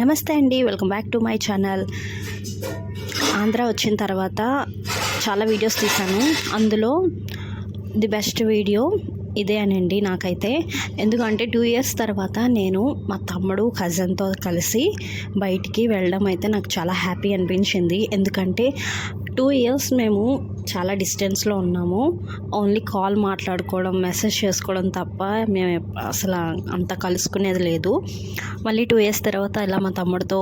నమస్తే అండి welcome back to my channel. Andhra వచ్చిన తర్వాత చాలా వీడియోస్ తీశాను. అందులో ది బెస్ట్ వీడియో ఇదే అనండి నాకైతే. ఎందుకంటే టూ ఇయర్స్ తర్వాత నేను మా తమ్ముడు కజిన్తో కలిసి బయటికి వెళ్ళడం అయితే నాకు చాలా హ్యాపీ అనిపించింది. ఎందుకంటే టూ ఇయర్స్ మేము చాలా డిస్టెన్స్లో ఉన్నాము. ఓన్లీ కాల్ మాట్లాడుకోవడం మెసేజ్ చేసుకోవడం తప్ప మేము అసలు అంత కలుసుకునేది లేదు. మళ్ళీ టూ ఇయర్స్ తర్వాత ఇలా మా తమ్ముడితో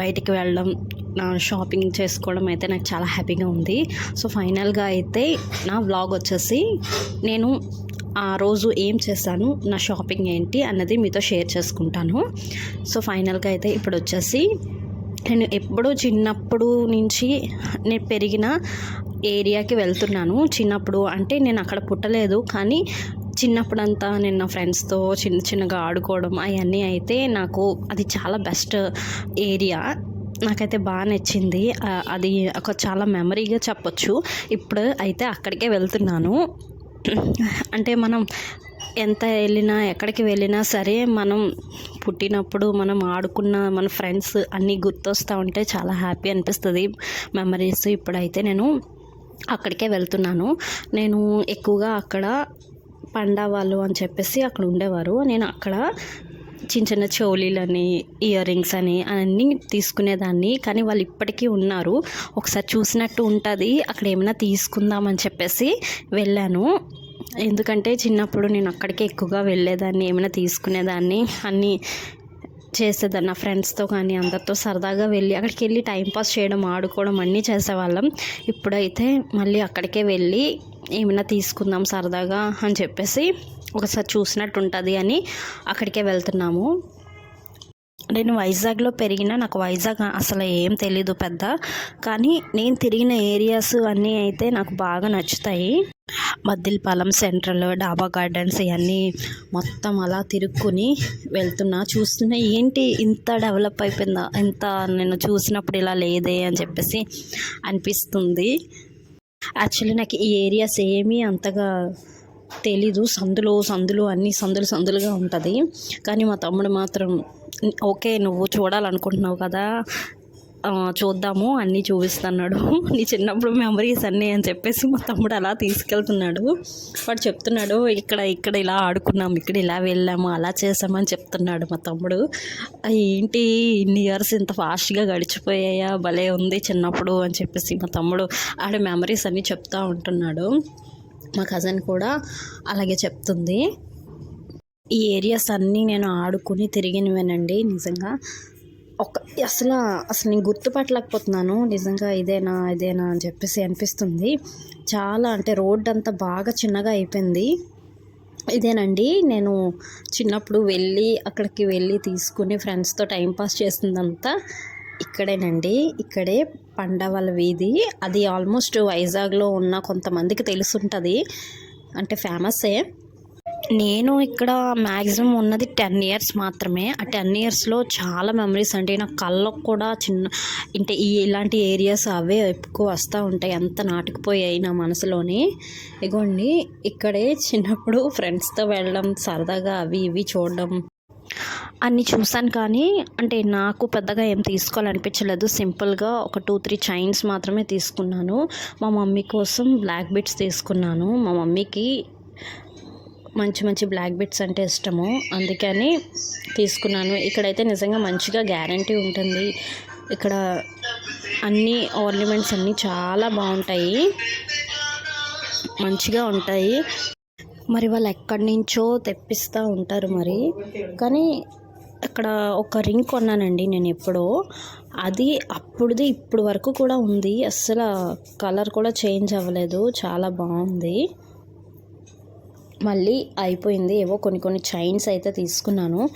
బయటికి వెళ్ళడం నా షాపింగ్ చేసుకోవడం అయితే నాకు చాలా హ్యాపీగా ఉంది. సో ఫైనల్గా అయితే నా వ్లాగ్ వచ్చేసి నేను ఆ రోజు ఏం చేశాను నా షాపింగ్ ఏంటి అన్నది మీతో షేర్ చేసుకుంటాను. సో ఫైనల్గా అయితే ఇప్పుడు వచ్చేసి నేను ఎప్పుడూ చిన్నప్పుడు నుంచి నేను పెరిగిన ఏరియాకి వెళ్తున్నాను. చిన్నప్పుడు అంటే నేను అక్కడ పుట్టలేదు కానీ చిన్నప్పుడంతా నేను నా ఫ్రెండ్స్తో చిన్న చిన్నగా ఆడుకోవడం అవన్నీ అయితే నాకు అది చాలా బెస్ట్ ఏరియా. నాకైతే బాగా నచ్చింది. అది ఒక చాలా మెమరీగా చెప్పొచ్చు. ఇప్పుడు అయితే అక్కడికే వెళ్తున్నాను. అంటే మనం ఎంత వెళ్ళినా ఎక్కడికి వెళ్ళినా సరే మనం పుట్టినప్పుడు మనం ఆడుకున్న మన ఫ్రెండ్స్ అన్నీ గుర్తొస్తూ ఉంటే చాలా హ్యాపీ అనిపిస్తుంది. మెమరీస్ ఇప్పుడైతే నేను అక్కడికే వెళ్తున్నాను. నేను ఎక్కువగా అక్కడ పండా వాళ్ళు అని చెప్పేసి అక్కడ ఉండేవారు. నేను అక్కడ చిన్న చిన్న చోలీలని ఇయర్ రింగ్స్ అని అన్నీ తీసుకునేదాన్ని. కానీ వాళ్ళు ఇప్పటికీ ఉన్నారు. ఒకసారి చూసినట్టు ఉంటుంది. అక్కడ ఏమైనా తీసుకుందామని చెప్పేసి వెళ్ళాను. ఎందుకంటే చిన్నప్పుడు నేను అక్కడికే ఎక్కువగా వెళ్ళేదాన్ని ఏమైనా తీసుకునేదాన్ని అన్నీ చేసేదాన్ని. నా ఫ్రెండ్స్తో కానీ అందరితో సరదాగా వెళ్ళి అక్కడికి వెళ్ళి టైంపాస్ చేయడం ఆడుకోవడం అన్నీ చేసేవాళ్ళం. ఇప్పుడైతే మళ్ళీ అక్కడికే వెళ్ళి ఏమైనా తీసుకుందాం సరదాగా అని చెప్పేసి ఒకసారి చూసినట్టు ఉంటుంది అని అక్కడికే వెళ్తున్నాము. నేను వైజాగ్లో పెరిగిన నాకు వైజాగ్ అసలు ఏం తెలీదు పెద్ద కానీ నేను తిరిగిన ఏరియాస్ అన్నీ అయితే నాకు బాగా నచ్చుతాయి. మద్దిలపాలెం సెంట్రల్ డాబా గార్డెన్స్ ఇవన్నీ మొత్తం అలా తిరుక్కుని వెళ్తున్నా. చూస్తున్నా ఏంటి ఇంత డెవలప్ అయిపోయిందా ఇంత నేను చూసినప్పుడు ఇలా లేదే అని చెప్పేసి అనిపిస్తుంది. యాక్చువల్లీ నాకు ఈ ఏరియాస్ ఏమీ అంతగా తెలీదు. సందులు సందులు అన్ని సందులు సందులుగా ఉంటుంది. కానీ మా తమ్ముడు మాత్రం ఓకే నువ్వు చూడాలనుకుంటున్నావు కదా చూద్దాము అన్నీ చూపిస్తున్నాడు. నీ చిన్నప్పుడు మెమరీస్ అన్నీ అని చెప్పేసి మా తమ్ముడు అలా తీసుకెళ్తున్నాడు. వాడు చెప్తున్నాడు ఇక్కడ ఇక్కడ ఇలా ఆడుకున్నాము ఇక్కడ ఇలా వెళ్ళాము అలా చేసామని చెప్తున్నాడు మా తమ్ముడు. ఏంటి ఇన్ని ఇయర్స్ ఇంత ఫాస్ట్గా గడిచిపోయాయా? భలే ఉంది చిన్నప్పుడు అని చెప్పేసి మా తమ్ముడు ఆడ మెమరీస్ అన్నీ చెప్తా ఉంటున్నాడు. మా కజిన్ కూడా అలాగే చెప్తుంది. ఈ ఏరియాస్ అన్నీ నేను ఆడుకుని తిరిగినవేనండి నిజంగా. ఒక అసలు అసలు నేను గుర్తుపట్టలేకపోతున్నాను. నిజంగా ఇదేనా ఇదేనా అని చెప్పేసి అనిపిస్తుంది. చాలా అంటే రోడ్ అంతా బాగా చిన్నగా అయిపోయింది. ఇదేనండి నేను చిన్నప్పుడు వెళ్ళి అక్కడికి వెళ్ళి తీసుకుని ఫ్రెండ్స్తో టైంపాస్ చేసిందంతా. ఇక్కడేనండి. ఇక్కడే పండవల వీధి. అది ఆల్మోస్ట్ వైజాగ్లో ఉన్న కొంతమందికి తెలుసుంటుంది. అంటే ఫేమసే. నేను ఇక్కడ మ్యాక్సిమం ఉన్నది టెన్ ఇయర్స్ మాత్రమే. ఆ టెన్ ఇయర్స్లో చాలా మెమరీస్ అంటే నా కళ్ళకు కూడా చిన్న అంటే ఈ ఇలాంటి ఏరియాస్ అవే ఎక్కువ వస్తూ ఉంటాయి. అంత నాటుకుపోయాయి నా మనసులోని. ఇగోండి ఇక్కడే చిన్నప్పుడు ఫ్రెండ్స్తో వెళ్ళడం సరదాగా అవి ఇవి చూడడం. అన్ని చూసాను కానీ అంటే నాకు పెద్దగా ఏం తీసుకోవాలనిపించలేదు. సింపుల్గా ఒక టూ త్రీ చైన్స్ మాత్రమే తీసుకున్నాను. మా మమ్మీ కోసం బ్లాక్ బిట్స్ తీసుకున్నాను. మా మమ్మీకి మంచి మంచి బ్లాక్ బిట్స్ అంటే ఇష్టము. అందుకని తీసుకున్నాను. ఇక్కడైతే నిజంగా మంచిగా గ్యారంటీ ఉంటుంది. ఇక్కడ అన్ని ఆర్నమెంట్స్ అన్నీ చాలా బాగుంటాయి. మంచిగా ఉంటాయి. మరి వాళ్ళు ఎక్కడి నుంచో తెప్పిస్తూ ఉంటారు మరి. కానీ అక్కడ ఒక రింగ్ కొన్నానండి నేను ఎప్పుడో. అది అప్పుడుది ఇప్పుడు వరకు కూడా ఉంది. అస్సలు కలర్ కూడా చేంజ్ అవ్వలేదు. చాలా బాగుంది. మళ్ళీ అయిపోయింది. ఏవో కొన్ని కొన్ని చైన్స్ అయితే తీసుకున్నాను.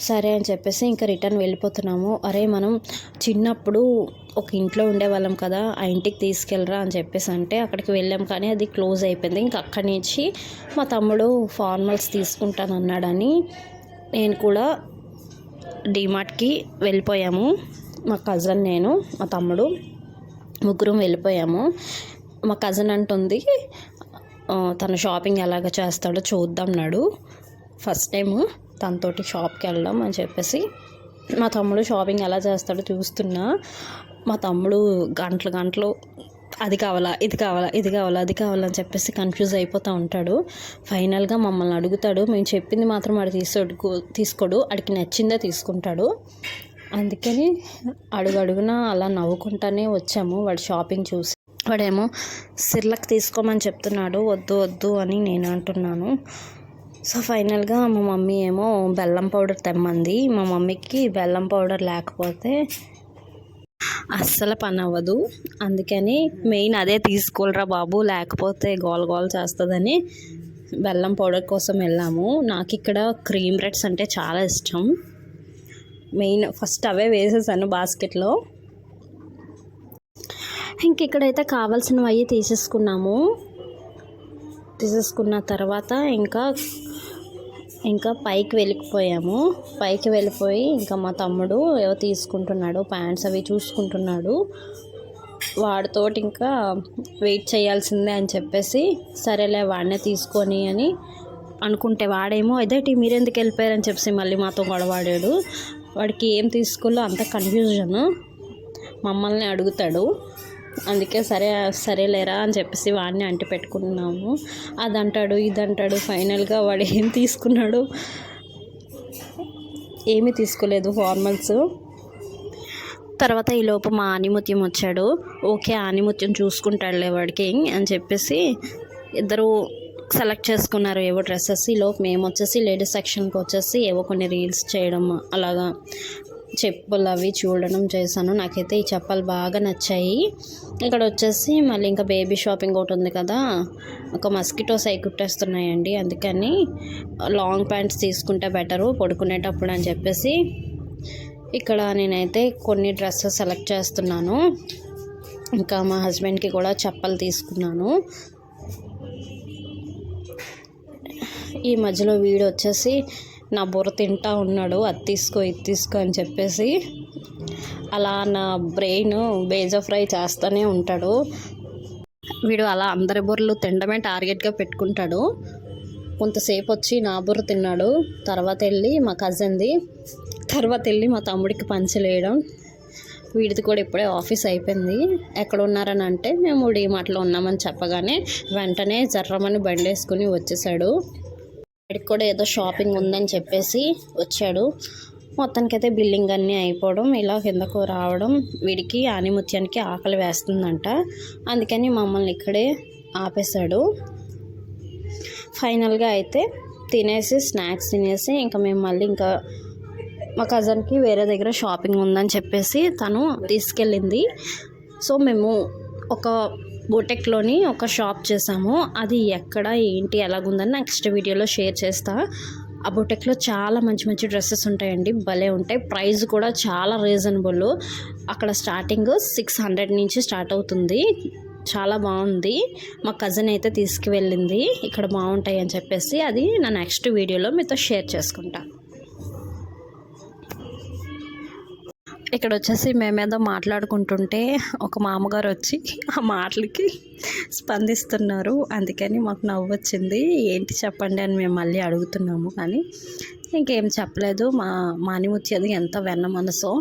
సరే అని చెప్పేసి ఇంకా రిటర్న్ వెళ్ళిపోతున్నాము. అరే మనం చిన్నప్పుడు ఒక ఇంట్లో ఉండేవాళ్ళం కదా ఆ ఇంటికి తీసుకెళ్ళరా అని చెప్పేసి అంటే అక్కడికి వెళ్ళాం. కానీ అది క్లోజ్ అయిపోయింది. ఇంకా అక్కడి నుంచి మా తమ్ముడు ఫార్మల్స్ తీసుకుంటాను అన్నాడని నేను కూడా డిమార్ట్కి వెళ్ళిపోయాము. మా కజన్ నేను మా తమ్ముడు ముగ్గురం వెళ్ళిపోయాము. మా కజిన్ అంటుంది తన షాపింగ్ ఎలాగ చేస్తాడో చూద్దాం నాడు ఫస్ట్ టైము తనతోటి షాప్కి వెళ్దాం అని చెప్పేసి మా తమ్ముడు షాపింగ్ ఎలా చేస్తాడో చూస్తున్నా. మా తమ్ముడు గంటలు గంటలు అది కావాలా ఇది కావాలా ఇది కావాలా అది కావాలా అని చెప్పేసి కన్ఫ్యూజ్ అయిపోతూ ఉంటాడు. ఫైనల్గా మమ్మల్ని అడుగుతాడు. మేము చెప్పింది మాత్రం వాడు తీసుకోడు తీసుకోడు. అడికి నచ్చిందే తీసుకుంటాడు. అందుకని అడుగు అడుగున అలా నవ్వుకుంటానే వచ్చాము. వాడు షాపింగ్ చూసి వాడేమో సిర్లక్ తీసుకోమని చెప్తున్నాడు. వద్దు వద్దు అని నేను అంటున్నాను. సో ఫైనల్గా మా మమ్మీ ఏమో బెల్లం పౌడర్ తెమ్మంది. మా మమ్మీకి బెల్లం పౌడర్ లేకపోతే అస్సలు పని అవ్వదు. అందుకని మెయిన్ అదే తీసుకోలరా బాబు లేకపోతే గోల్ గోల్ చేస్తుందని బెల్లం పౌడర్ కోసం వెళ్ళాము. నాకు ఇక్కడ క్రీమ్ రెడ్స్ అంటే చాలా ఇష్టం. మెయిన్ ఫస్ట్ అవే వేసేసాను బాస్కెట్లో. ఇంక ఇక్కడైతే కావాల్సినవి అవి తీసేసుకున్నాము. తీసేసుకున్న తర్వాత ఇంకా ఇంకా పైకి వెళ్ళిపోయాము. పైకి వెళ్ళిపోయి ఇంకా మా తమ్ముడు ఏవో తీసుకుంటున్నాడు ప్యాంట్స్ అవి చూసుకుంటున్నాడు. వాడితోటి ఇంకా వెయిట్ చేయాల్సిందే అని చెప్పేసి సరేలే వాడినే తీసుకొని అని అనుకుంటే వాడేమో అదేటి మీరెందుకు వెళ్ళిపోయారని చెప్పేసి మళ్ళీ మాతో గొడవాడాడు వాడికి ఏం తీసుకోవాలో అంత కన్ఫ్యూజన్ మమ్మల్ని అడుగుతాడు. అందుకే సరే సరేలేరా అని చెప్పేసి వాడిని అంటి పెట్టుకున్నాము. అది అంటాడు ఇది అంటాడు ఫైనల్గా వాడు ఏం తీసుకున్నాడు? ఏమీ తీసుకోలేదు ఫార్మల్స్. తర్వాత ఈ లోపు మా ఆనిముత్యం వచ్చాడు. ఓకే ఆనిముత్యం చూసుకుంటాడులే వాడికి అని చెప్పేసి ఇద్దరు సెలెక్ట్ చేసుకున్నారు ఏవో డ్రెస్సెస్. ఈ లోపు మేము వచ్చేసి లేడీస్ సెక్షన్కి వచ్చేసి ఏవో కొన్ని రీల్స్ చేయడం అలాగా. చెప్పులు అవి చూడడం చేశాను. నాకైతే ఈ చెప్పలు బాగా నచ్చాయి. ఇక్కడ వచ్చేసి మళ్ళీ ఇంకా బేబీ షాపింగ్ ఒకటి ఉంది కదా. ఒక మస్కిటోస్ అయి కుట్టేస్తున్నాయండి అందుకని లాంగ్ ప్యాంట్స్ తీసుకుంటే బెటరు పడుకునేటప్పుడు అని చెప్పేసి. ఇక్కడ నేనైతే కొన్ని డ్రెస్సెస్ సెలెక్ట్ చేస్తున్నాను. ఇంకా మా హస్బెండ్కి కూడా చెప్పలు తీసుకున్నాను. ఈ మధ్యలో వీడు వచ్చేసి నా బుర్ర తింటా ఉన్నాడు అది తీసుకో ఇది తీసుకో అని చెప్పేసి అలా నా బ్రెయిన్ బేజ ఫ్రై చేస్తూనే ఉంటాడు. వీడు అలా అందరి బుర్రలు తినడమే టార్గెట్గా పెట్టుకుంటాడు. కొంతసేపు వచ్చి నా బుర్ర తిన్నాడు తర్వాత వెళ్ళి మా కజిన్ది తర్వాత వెళ్ళి మా తమ్ముడికి పంచలేయడం వీడిది కూడా ఇప్పుడే ఆఫీస్ అయిపోయింది. ఎక్కడ ఉన్నారని అంటే మేము డీమార్ట్లో ఉన్నామని చెప్పగానే వెంటనే జర్రమని బండి వేసుకుని వచ్చేసాడు. ఇక్కడికి కూడా ఏదో షాపింగ్ ఉందని చెప్పేసి వచ్చాడు. మొత్తానికైతే బిల్లింగ్ అన్నీ అయిపోవడం ఇలా కిందకు రావడం వీడికి ఆనిముత్యానికి ఆకలి వేస్తుందంట. అందుకని మమ్మల్ని ఇక్కడే ఆపేశాడు. ఫైనల్గా అయితే తినేసి స్నాక్స్ తినేసి ఇంకా మేము మళ్ళీ ఇంకా మా కజన్కి వేరే దగ్గర షాపింగ్ ఉందని చెప్పేసి తను తీసుకెళ్ళింది. సో మేము ఒక బోటెక్లోని ఒక షాప్ చేసాము అది ఎక్కడ ఏంటి ఎలాగుందని నెక్స్ట్ వీడియోలో షేర్ చేస్తా. ఆ బొటెక్లో చాలా మంచి మంచి డ్రెస్సెస్ ఉంటాయండి. భలే ఉంటాయి. ప్రైస్ కూడా చాలా రీజనబుల్. అక్కడ స్టార్టింగ్ సిక్స్ హండ్రెడ్ నుంచి స్టార్ట్ అవుతుంది. చాలా బాగుంది. మా కజిన్ అయితే తీసుకువెళ్ళింది. ఇక్కడ బాగుంటాయి అని చెప్పేసి అది నా నెక్స్ట్ వీడియోలో మీతో షేర్ చేసుకుంటాను ఇక్కడ వచ్చేసి మేమేదో మాట్లాడుకుంటుంటే ఒక మామగారు వచ్చి ఆ మాటలకి స్పందిస్తున్నారు. అందుకని మాకు నవ్వు వచ్చింది ఏంటి చెప్పండి అని మేము మళ్ళీ అడుగుతున్నాము. కానీ ఇంకేం చెప్పలేదు. మా మానిముచ్చేది ఎంత వెన్న మనసో